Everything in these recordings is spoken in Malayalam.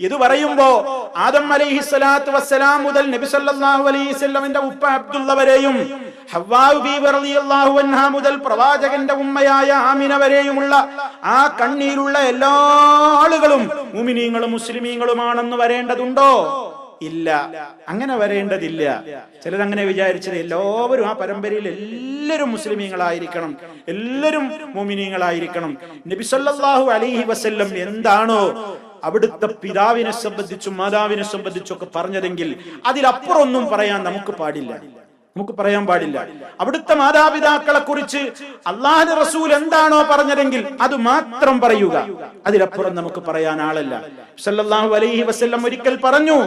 ഇത് പറയുമ്പോ ആദം അലൈഹി സ്വലാത്തു വസ്സലാം മുതൽ നബി സല്ലല്ലാഹു അലൈഹി വസല്ലമിന്റെ ഉപ്പ അബ്ദുള്ള വരെയും ഹവ്വാഉ ബീവി റളിയല്ലാഹു അൻഹ മുതൽ പ്രവാചകന്റെ ഉമ്മയായ ആമിന വരെയുമുള്ള ആ കണ്ണീരുള്ള എല്ലാ ആളുകളും മുമിനീങ്ങളും മുസ്ലിമീങ്ങളുമാണെന്ന് വരേണ്ടതുണ്ടോ? ഇല്ല. അങ്ങനെ വരേണ്ടതില്ല. ചിലരങ്ങനെ വിചാരിച്ചത് എല്ലാവരും ആ പരമ്പരയിൽ എല്ലാവരും മുസ്ലിമീങ്ങളായിരിക്കണം. എല്ലാവരും നബി സല്ലല്ലാഹു അലൈഹി വസല്ലം എന്താണോ അവിടുത്തെ പിതാവിനെ സംബന്ധിച്ചും മാതാവിനെ സംബന്ധിച്ചും ഒക്കെ പറഞ്ഞതെങ്കിൽ അതിലപ്പുറമൊന്നും പറയാൻ നമുക്ക് പാടില്ല. നമുക്ക് പറയാൻ പാടില്ല. അവിടുത്തെ മാതാപിതാക്കളെ കുറിച്ച് അള്ളാഹു റസൂൽ എന്താണോ പറഞ്ഞതെങ്കിൽ അത് മാത്രം പറയുക. അതിലപ്പുറം നമുക്ക് പറയാൻ ആളല്ല. സല്ലല്ലാഹു അലൈഹി വസല്ലം ഒരിക്കൽ പറഞ്ഞു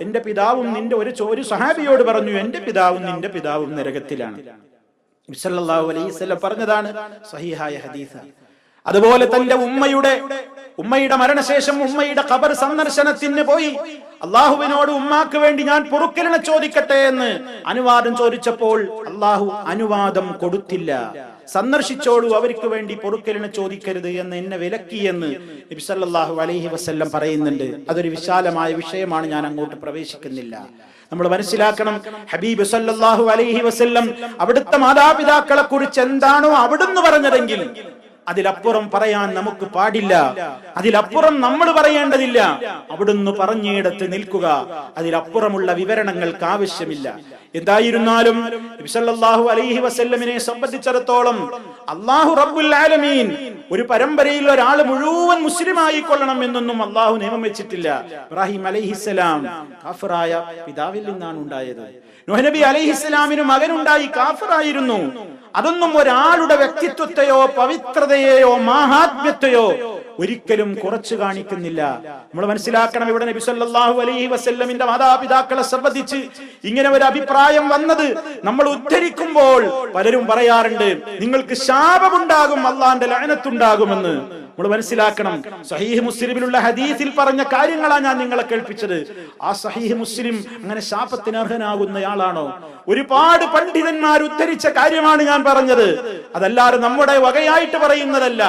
എന്റെ പിതാവും നിന്റെ ഒരു ചോരു സഹാബിയോട് പറഞ്ഞു എന്റെ പിതാവും നിന്റെ പിതാവും നരകത്തിലാണ്. സല്ലല്ലാഹു അലൈഹി വസല്ലം പറഞ്ഞതാണ് സഹിഹായ ഹദീസ അതുപോലെ തന്റെ ഉമ്മയുടെ ഉമ്മയുടെ മരണശേഷം ഉമ്മയുടെ ഖബർ സന്ദർശനത്തിന് പോയി. അള്ളാഹുവിനോട് ഉമ്മാക്ക് വേണ്ടി ഞാൻ പൊറുക്കലിനെ ചോദിക്കട്ടെ എന്ന് അനുവാദം ചോദിച്ചപ്പോൾ അള്ളാഹു അനുവാദം കൊടുത്തില്ല. സന്ദർശിച്ചോളൂ അവർക്ക് വേണ്ടി പൊറുക്കലിനെ ചോദിക്കരുത് എന്ന് എന്നെ വിലക്കിയെന്ന് നബി സല്ലല്ലാഹു അലൈഹി വസല്ലം പറയുന്നുണ്ട്. അതൊരു വിശാലമായ വിഷയമാണ് ഞാൻ അങ്ങോട്ട് പ്രവേശിക്കുന്നില്ല. നമ്മൾ മനസ്സിലാക്കണം ഹബീബ് സല്ലാഹു അലൈഹി വസ്ല്ലം അവിടുത്തെ മാതാപിതാക്കളെ കുറിച്ച് എന്താണോ അവിടുന്ന് പറഞ്ഞതെങ്കിൽ അതിലപ്പുറം പറയാൻ നമുക്ക് പാടില്ല. അതിലപ്പുറം നമ്മൾ പറയേണ്ടതില്ല. അവിടുന്ന് പറഞ്ഞിടത്ത് നിൽക്കുക. അതിലപ്പുറമുള്ള വിവരണങ്ങൾക്ക് ആവശ്യമില്ല. എന്തായിരുന്നാലും നബി സല്ലല്ലാഹു അലൈഹി വസല്ലമിനെ സംബന്ധിച്ചിടത്തോളം അള്ളാഹു റബ്ബുൽ ആലമീൻ ഒരു പരമ്പരയിൽ ഒരാൾ മുഴുവൻ മുസ്ലിം ആയിക്കൊള്ളണം എന്നൊന്നും അള്ളാഹു നിയമം വെച്ചിട്ടില്ല. ഇബ്രാഹിം അലൈഹിസ്സലാം കാഫറായ പിതാവിൽ നിന്നാണ് ഉണ്ടായത്. നബി അലൈഹിസ്സലാമിന് മകനുണ്ടായി കാഫറായിരുന്നു. അതൊന്നും ഒരാളുടെ വ്യക്തിത്വത്തെയോ പവിത്രതയെയോ മാഹാത്മ്യത്തെയോ ഒരിക്കലും കുറച്ചു കാണിക്കുന്നില്ല. നമ്മൾ മനസ്സിലാക്കണം ഇവിടെ നബി സല്ലല്ലാഹു അലൈഹി വസല്ലമിന്റെ മാതാപിതാക്കളെ സംബന്ധിച്ച് ഇങ്ങനെ ഒരു അഭിപ്രായം വന്നത് നമ്മൾ ഉദ്ധരിക്കുമ്പോൾ പലരും പറയാറുണ്ട് നിങ്ങൾക്ക് ശാപമുണ്ടാകും അള്ളാന്റെ ലയനത്തുണ്ടാകുമെന്ന്. നമ്മൾ മനസ്സിലാക്കണം. സഹീഹ് മുസ്ലിമിലുള്ള ഹദീസിൽ പറഞ്ഞ കാര്യങ്ങളാണ് ഞാൻ നിങ്ങളെ കേൾപ്പിച്ചത്. ആ സഹീഹ് മുസ്ലിം അങ്ങനെ ശാപത്തിന് അർഹനാകുന്നയാളാണോ? ഒരുപാട് പണ്ഡിതന്മാർ ഉദ്ധരിച്ച കാര്യമാണ് ഞാൻ പറഞ്ഞത്. അതല്ലാതെ നമ്മുടെ വകയായിട്ട് പറയുന്നതല്ല.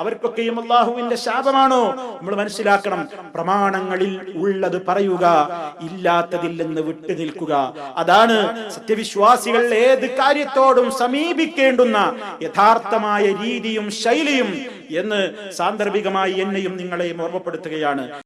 അവർക്കൊക്കെയും അള്ളാഹുവിന്റെ ശാപമാണോ? നമ്മൾ മനസ്സിലാക്കണം. പ്രമാണങ്ങളിൽ ഉള്ളത് പറയുക ഇല്ലാത്തതിൽ നിന്ന് വിട്ടു നിൽക്കുക. അതാണ് സത്യവിശ്വാസികൾ ഏത് കാര്യത്തോടും സമീപിക്കേണ്ടുന്ന യഥാർത്ഥമായ രീതിയും ശൈലിയും എന്ന് സാന്ദർഭികമായി എന്നെയും നിങ്ങളെയും ഓർമ്മപ്പെടുത്തുകയാണ്.